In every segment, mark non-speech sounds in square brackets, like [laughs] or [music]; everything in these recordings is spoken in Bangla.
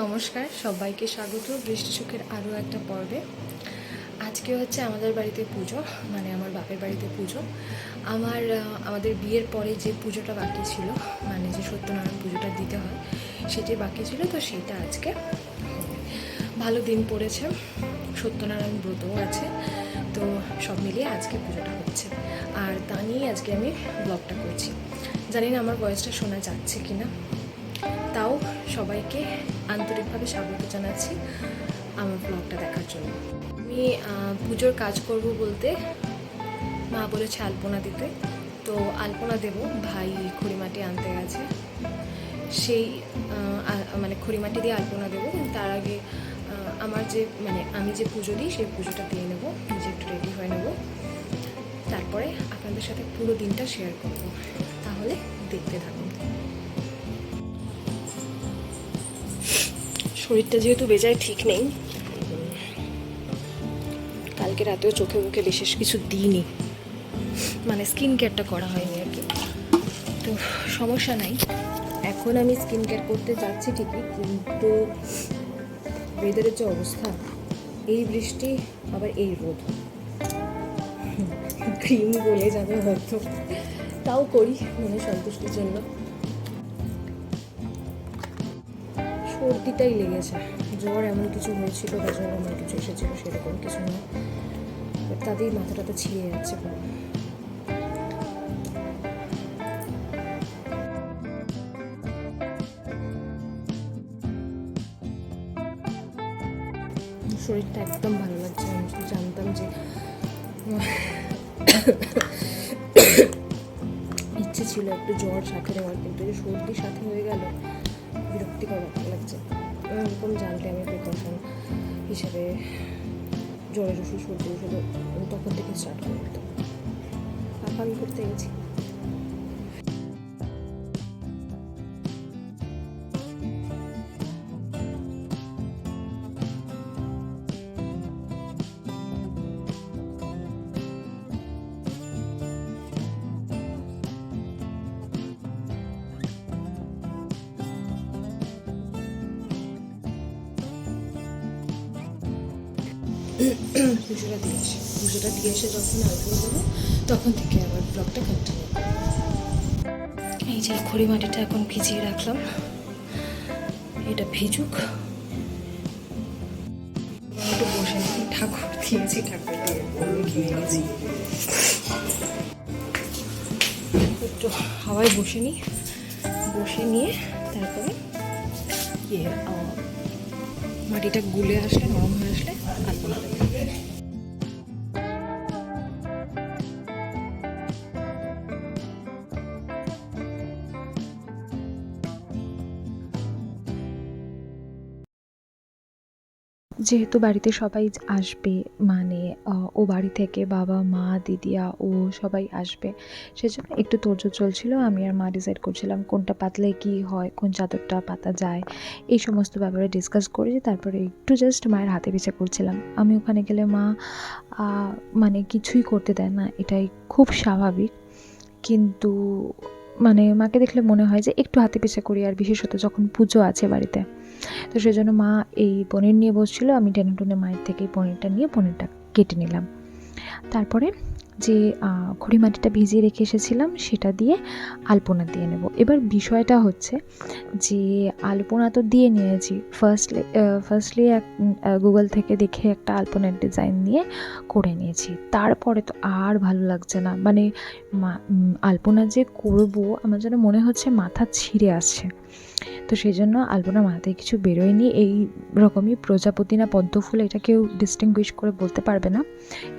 নমস্কার, সবাইকে স্বাগত। বৃষ্টি সুখের আরও একটা পর্বে। আজকে হচ্ছে আমাদের বাড়িতে পুজো মানে আমার বাপের বাড়িতে পুজো। আমার আমাদের বিয়ের পরে যে পুজোটা বাকি ছিল মানে যে সত্যনারায়ণ পুজোটা দিতে হয়, সেটি বাকি ছিল, তো সেটা আজকে। ভালো দিন পড়েছে, সত্যনারায়ণ ব্রতও আছে, তো সব মিলিয়ে আজকে পুজোটা হচ্ছে। আর তা নিয়েই আজকে আমি ব্লগটা করছি। জানি না আমার ভয়েসটা শোনা যাচ্ছে কি না তাও সবাইকে আন্তরিকভাবে স্বাগত জানাচ্ছি আমার ব্লগটা দেখার জন্য। আমি পুজোর কাজ করব বলতে মা বলেছে আলপনা দিতে। তো আলপনা দেব, ভাই খড়িমাটি আনতে গেছে। সেই মানে খড়িমাটি দিয়ে আলপনা দেবো তার আগে আমার যে মানে আমি যে পুজো দিই, সেই পুজোটা দিয়ে নেব, নিজে একটু রেডি হয়ে নেব। তারপরে আপনাদের সাথে পুরো দিনটা শেয়ার করব। তাহলে দেখতে থাকুন। শরীরটা যেহেতু বেজায় ঠিক নেই, কালকে রাতেও চোখে মুখে বিশেষ কিছু দিইনি। মানে স্কিন কেয়ারটা করা হয়নি আর কি। তো সমস্যা নাই। এখন আমি স্কিন কেয়ার করতে যাচ্ছি ঠিকই, কিন্তু ওয়েদারের যে অবস্থা, এই বৃষ্টি, আবার এই রোদ। [laughs] ক্রিম বলে যাবে হয়তো। তাও করি মনে সন্তুষ্টির জন্য। সর্দিটাই লেগেছে। জ্বর এমন কিছু হয়েছিল বা জ্বর এমন কিছু এসেছিল সেরকম কিছু না। তাতেই মাথা টাথা ছিঁড়ে যাচ্ছে শরীরটা একদম ভালো লাগছে আমি জানতাম যে ইচ্ছে ছিল একটু জ্বর সাথে নেওয়ার, কিন্তু সর্দি সাথে হয়ে গেল বিরক্তিকর লাগছে। এরকম জানতে আমি প্রিকশন হিসেবে জ্বরের ওষুধ, সর্দি ওষুধ তখন থেকে স্টার্ট করে দিতাম করতে গেছি। পুজোটা দিয়ে আসি। পুজোটা দিয়ে এসে যখন আসব দেবো, তখন থেকে আবার ব্লগটা কন্টিনিউ এই যে খড়ি মাটিটা এখন ভিজিয়ে রাখলাম। এটা ভিজুক। একটু বসে ঠাকুর দিয়েছি, ঠাকুর দিয়ে একটু হাওয়ায় বসে নিই বসে নিয়ে তারপরে ইয়ে মাটিটা গুলে আসলে নরম হয়ে আসলে আলপনা দেবো যেহেতু বাড়িতে সবাই আসবে মানে ও বাড়ি থেকে বাবা, মা দিদিয়া ও সবাই আসবে, সেজন্য একটু তোড়জোড় চলছিল। আমি আর মা ডিসাইড করছিলাম কোনটা পাতলে কি হয়, কোন চাদরটা পাতা যায়, এই সমস্ত ব্যাপারে ডিসকাস করে তারপরে একটু জাস্ট মায়ের হাতে পিছা করছিলাম আমি ওখানে গেলে মা মানে কিছুই করতে দেয় না, এটাই খুব স্বাভাবিক। কিন্তু মানে মাকে দেখলে মনে হয় যে একটু হাতে পিছা করি আর বিশেষত যখন পুজো আছে বাড়িতে। তো সেই জন্য মা এই পনির নিয়ে বসছিল, আমি টেনে টুনে মায়ের থেকে পনিরটা নিয়ে পনিরটা কেটে নিলাম। তারপরে যে খড়ি মাটিটা ভিজিয়ে রেখে এসেছিলাম সেটা দিয়ে আলপনা দিয়ে নেব। এবার বিষয়টা হচ্ছে যে, আলপনা তো দিয়ে নিয়েছি। ফার্স্টলি ফার্স্টলি এক গুগল থেকে দেখে একটা আলপনার ডিজাইন নিয়ে করে নিয়েছি। তারপরে তো আর ভালো লাগছে না। মানে আলপনা যে করব, আমার যেন মনে হচ্ছে মাথা ছিঁড়ে আসছে। তো সেই জন্য আলপনার মাথায় কিছু বেরোয়নি। এই রকমই প্রজাপতি না পদ্ম ফুল এটা কেউ ডিস্টিংগুইশ করে বলতে পারবে না।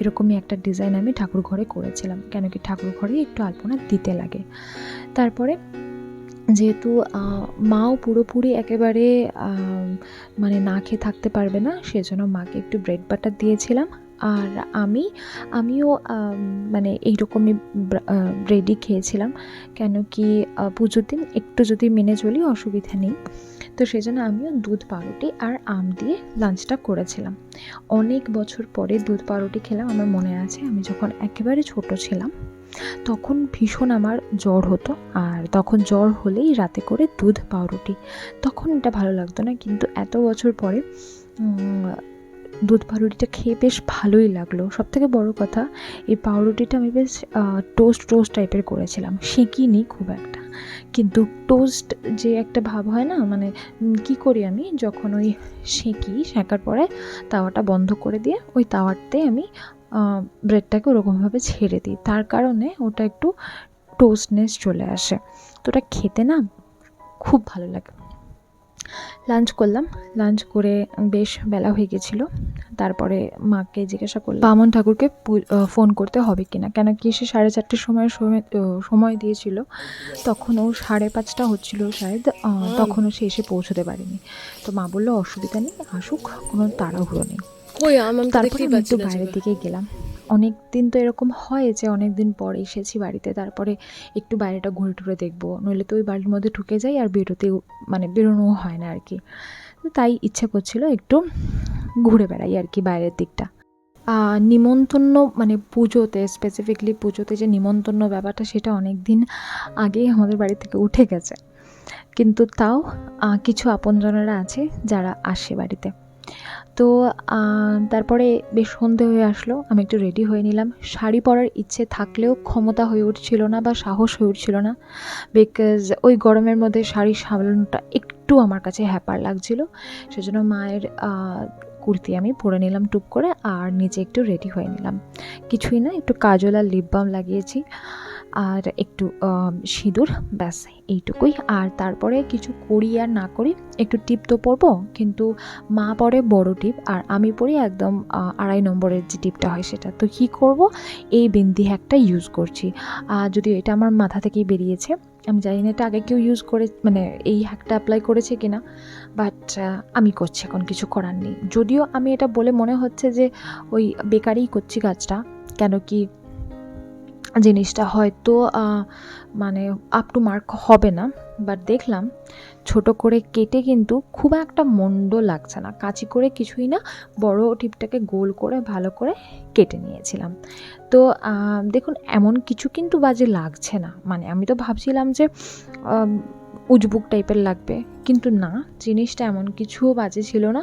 এরকমই একটা ডিজাইন আমি ঠাকুর ঘরে করেছিলাম। কেন কি ঠাকুর ঘরে একটু আলপনা দিতে লাগে। তারপরে যেহেতু মাও পুরোপুরি একেবারে মানে না খেয়ে থাকতে পারবে না, সেজন্য মাকে একটু ব্রেড বাটার দিয়েছিলাম। আর আমি আমিও আম, মানে এইরকমই ব্রেডই খেয়েছিলাম। কেন কি পুজোর দিন একটু যদি মেনে চলি অসুবিধা নেই। তো সেজন্য আমিও দুধ পাউরুটি আর আম দিয়ে লাঞ্চটা করেছিলাম। অনেক বছর পরে দুধ পাউরুটি খেলাম আমার মনে আছে আমি যখন একেবারে ছোট ছিলাম তখন ভীষণ আমার জ্বর হতো। আর তখন জ্বর হলেই রাতে করে দুধ পাউরুটি। তখন এটা ভালো লাগতো না কিন্তু এত বছর পরে দুধ পাউরুটিটা খেয়ে বেশ ভালোই লাগল। সব থেকে বড়ো কথা, এই পাউরুটিটা আমি বেশ টোস্ট টোস্ট টাইপের করেছিলাম। সেঁকিনি খুব একটা। কিন্তু টোস্ট যে একটা ভাব হয় না মানে কি করি আমি? যখন ওই সেঁকি সেঁকার পরে তাওয়াটা বন্ধ করে দিয়ে ওই তাওয়াতে আমি ব্রেডটাকে ওরকমভাবে ছেড়ে দিই। তার কারণে ওটা একটু টোস্টনেস চলে আসে। তো ওটা খেতে না খুব ভালো লাগে। লাঞ্চ করলাম। লাঞ্চ করে বেশ বেলা হয়ে গেছিল। তারপরে মাকে জিজ্ঞাসা করলাম বামন ঠাকুরকে ফোন করতে হবে কিনা? কেন কি সে সাড়ে চারটের সময় সময় সময় দিয়েছিল। তখন ও সাড়ে পাঁচটা হচ্ছিল শায়দ তখনও সে এসে পৌঁছতে পারেনি। তো মা বলল অসুবিধা নেই আসুক কোনো তাড়াহুড়ো নেই। তারপরে একটু বাইরের দিকে গেলাম। অনেক দিন তো এরকম হয় যে অনেক দিন পর এসেছি বাড়িতে তারপরে একটু বাইরেটা ঘুরে টুরে দেখব। নইলে তো ওই বাড়ির মধ্যে ঢুকে যাই আর বেরোতেও মানে বেরোনোও হয় না আর কি তাই ইচ্ছে করছিল একটু ঘুরে বেড়াই আর কি বাইরের দিকটা। আহ, নিমন্ত্রণ মানে পুজোতে স্পেসিফিকলি পুজোতে যে নিমন্ত্রণ ব্যাপারটা সেটা অনেক দিন আগেই আমাদের বাড়ি থেকে উঠে গেছে। কিন্তু তাও কিছু আপনজনেরা আছে যারা আসে বাড়িতে। তো তারপরে বেশ সন্ধে হয়ে আসলো, আমি একটু রেডি হয়ে নিলাম। শাড়ি পরার ইচ্ছে থাকলেও ক্ষমতা হয়ে উঠছিল না বা সাহস হয়ে উঠছিল না বিকজ ওই গরমের মধ্যে শাড়ি সামলানোটা একটু আমার কাছে হ্যাপার লাগছিল। সেজন্য মায়ের কুর্তি আমি পরে নিলাম টুপ করে আর নিচে একটু রেডি হয়ে নিলাম। কিছুই না, একটু কাজল আর লিপ বাম লাগিয়েছি। আর একটু সিঁদুর, ব্যাস, এইটুকুই। আর তারপরে কিছু করি আর না করি, একটু টিপ তো পরবো, কিন্তু মা পরে বড় টিপ, আর আমি পরি একদম আড়াই নম্বরের যে টিপটা হয় সেটা। তো কী করব? এই বিন্দি হ্যাকটা ইউজ করছি। আর যদি এটা আমার মাথা থেকেই বেরিয়েছে, আমি জানি না এটা আগে কেউ ইউজ করে মানে এই হ্যাকটা অ্যাপ্লাই করেছে কি না বাট আমি করছি এখন, কিছু করার নেই। যদিও আমি এটা বলে মনে হচ্ছে যে, ওই বেকারই করছি কাজটা, কেন কি জিনিসটা হয়তো মানে আপ টু মার্ক হবে না। বাট দেখলাম, ছোট করে কেটে কিন্তু খুব একটা মন্দ লাগছে না। কাঁচি করে কিছুই না, বড় টিপটাকে গোল করে ভালো করে কেটে নিয়েছিলাম। তো দেখুন, এমন কিছু কিন্তু বাজে লাগছে না। মানে আমি তো ভাবছিলাম যে উজবুক টাইপের লাগবে। কিন্তু না, জিনিসটা এমন কিছুও বাজে ছিল না।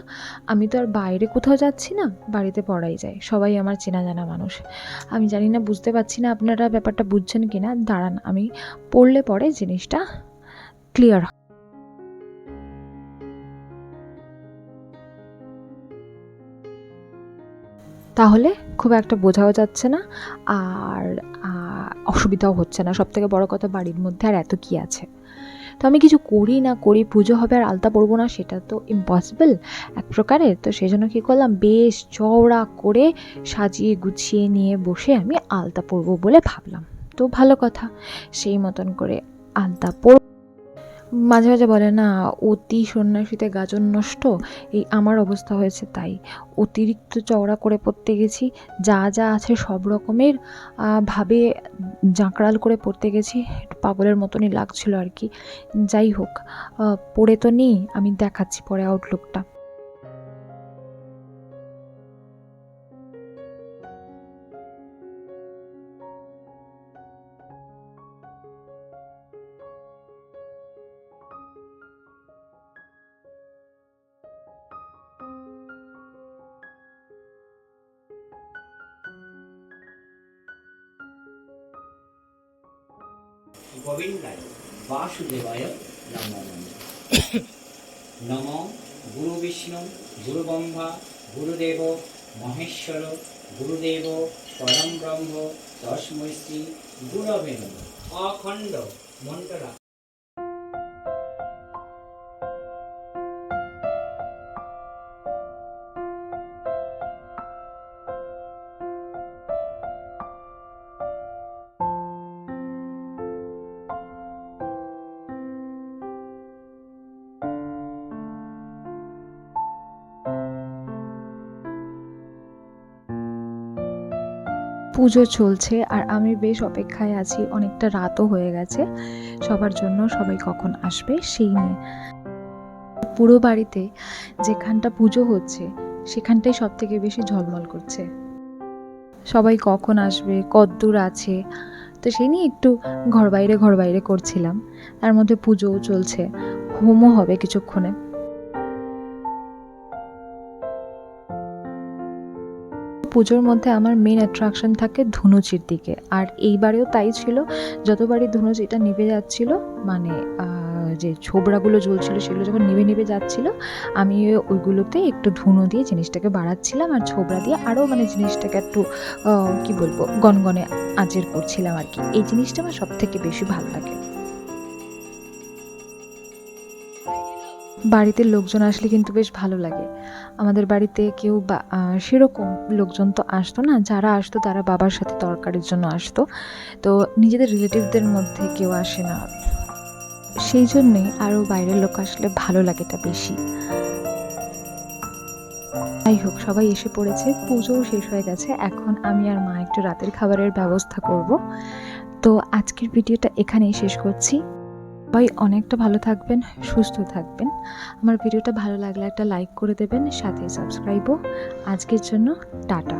আমি তো আর বাইরে কোথাও যাচ্ছি না, বাড়িতে পড়াই যায়। সবাই আমার চেনা জানা মানুষ। আমি জানি না, বুঝতে পারছি না আপনারা ব্যাপারটা বুঝছেন কি না। দাঁড়ান, আমি পড়লে পরে জিনিসটা ক্লিয়ার তাহলে খুব একটা বোঝাও যাচ্ছে না। আর অসুবিধাও হচ্ছে না। সব থেকে বড় কথা বাড়ির মধ্যে আর এত কি আছে? তো আমি কিছু করি না, করি, পুজো হবে আর আলতা পরবো না, সেটা তো ইম্পসিবল এক প্রকারের তো সেই জন্য কী করলাম, বেশ চওড়া করে সাজিয়ে গুছিয়ে নিয়ে বসে আমি আলতা পরবো বলে ভাবলাম। তো ভালো কথা, সেই মতন করে আলতা পর মাঝে মাঝে বলে, না, অতি সন্ন্যাসীতে গাজন নষ্ট, এই আমার অবস্থা হয়েছে তাই। অতিরিক্ত চওড়া করে পড়তে গেছি, যা যা আছে সব রকমের ভাবে জাঁকড়াল করে পড়তে গেছি পাগলের মতনই লাগছিল আর কি। যাই হোক পড়ে তো নেই, আমি দেখাচ্ছি পরে আউটলুকটা গোবিন্দায় বাসুদেবায় নম নম গুরু বিষ্ণু, গুরু গুরুদেব মহেশ্বর গুরুদেব পরম ব্রহ্ম, তস্মৈ শ্রী। অখণ্ড মন্ত্রা পুজো চলছে আর আমি বেশ অপেক্ষায় আছি, অনেকটা রাতও হয়ে গেছে। সবার জন্য সবাই কখন আসবে সেই নিয়ে। পুরো বাড়িতে যেখানটা পুজো হচ্ছে, সেখানটাই সব থেকে বেশি ঝলমল করছে। সবাই কখন আসবে কদ্দূর আছে? তো সেই নিয়ে একটু ঘর বাইরে ঘর বাইরে করছিলাম। তার মধ্যে পুজোও চলছে। হোমও হবে কিছুক্ষণে। পুজোর মধ্যে আমার মেন অ্যাট্রাকশন থাকে ধুনুচির দিকে। আর এইবারেও তাই ছিল, যতবারই ধুনুচিটা নিভে যাচ্ছিল মানে যে ছোবড়াগুলো জ্বলছিল সেগুলো যখন নিভে নিভে যাচ্ছিল, আমি ওইগুলোতে একটু ধুনো দিয়ে জিনিসটাকে বাড়াচ্ছিলাম আর ছোবড়া দিয়ে আরও মানে জিনিসটাকে একটু কি বলব, গনগনে আঁচের করছিলাম আর কি। এই জিনিসটা আমার সব থেকে বেশি ভালো লাগে। বাড়িতে লোকজন আসলে কিন্তু বেশ ভালো লাগে। আমাদের বাড়িতে কেউ বা সেরকম লোকজন তো আসতো না। যারা আসতো তারা বাবার সাথে তরকারির জন্য আসতো। তো নিজেদের রিলেটিভদের মধ্যে কেউ আসে না। সেই জন্যে আরও বাইরের লোক আসলে ভালো লাগে এটা বেশি। যাই হোক, সবাই এসে পড়েছে। পুজোও শেষ হয়ে গেছে। এখন আমি আর মা একটু রাতের খাবারের ব্যবস্থা করব। তো আজকের ভিডিওটা এখানেই শেষ করছি। সবাই অনেকটা ভালো থাকবেন, সুস্থ থাকবেন। আমার ভিডিওটা ভালো লাগলে একটা লাইক করে দেবেন, সাথে সাবস্ক্রাইবও আজকের জন্য টাটা।